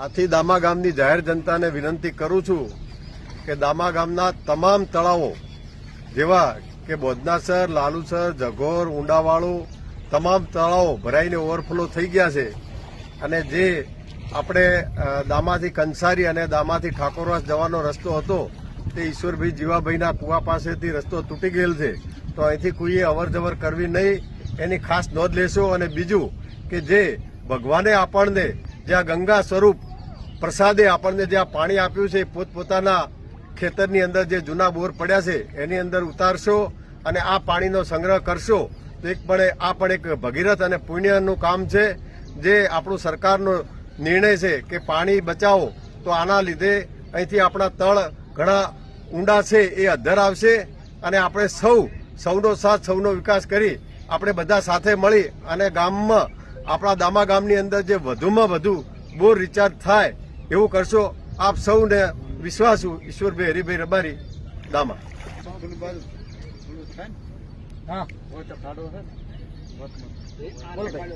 આથી દામા ગામની જાહેર જનતાને વિનંતી કરું છું કે દામા ગામના તમામ તળાવો, જેવા કે બોદનાસર, લાલુસર જઘોર ઊંડાવાળું, તમામ તળાવો ભરાઈને ઓવરફ્લો થઈ ગયા છે. અને જે આપણે દામાથી કંસારી અને દામાથી ઠાકોરવાસ જવાનો રસ્તો હતો, તે ઈશ્વરભાઈ જીવાભાઈના કુવા પાસેથી રસ્તો તૂટી ગયેલ છે. તો અહીંથી કોઈએ અવરજવર કરવી નહીં, એની ખાસ નોંધ લેશો. અને બીજું કે જે ભગવાને આપણને જ્યાં ગંગા સ્વરૂપ પ્રસાદે આપણને જે આ પાણી આપ્યું છે એ પોતપોતાના ખેતરની અંદર જે જૂના બોર પડ્યા છે, એની અંદર ઉતારશો અને આ પાણીનો સંગ્રહ કરશો, તો એક પણ આ પણ એક ભગીરથ અને પુણ્યનું કામ છે, જે આપણું સરકારનો નિર્ણય છે કે પાણી બચાવો, તો આના લીધે અહીંથી આપણા તળ ઘણા ઊંડા છે એ અધર આવશે અને આપણે સૌ, સૌનો સાથ, સૌનો વિકાસ કરી આપણે બધા સાથે મળી અને ગામમાં, આપણા દામા ગામની અંદર જે વધુમાં વધુ બોર રિચાર્જ થાય એવું કરશો આપ સૌને વિશ્વાસુ ઈશ્વરભાઈ હરિભાઈ રબારી દામા. હા. બોલો ભાઈ.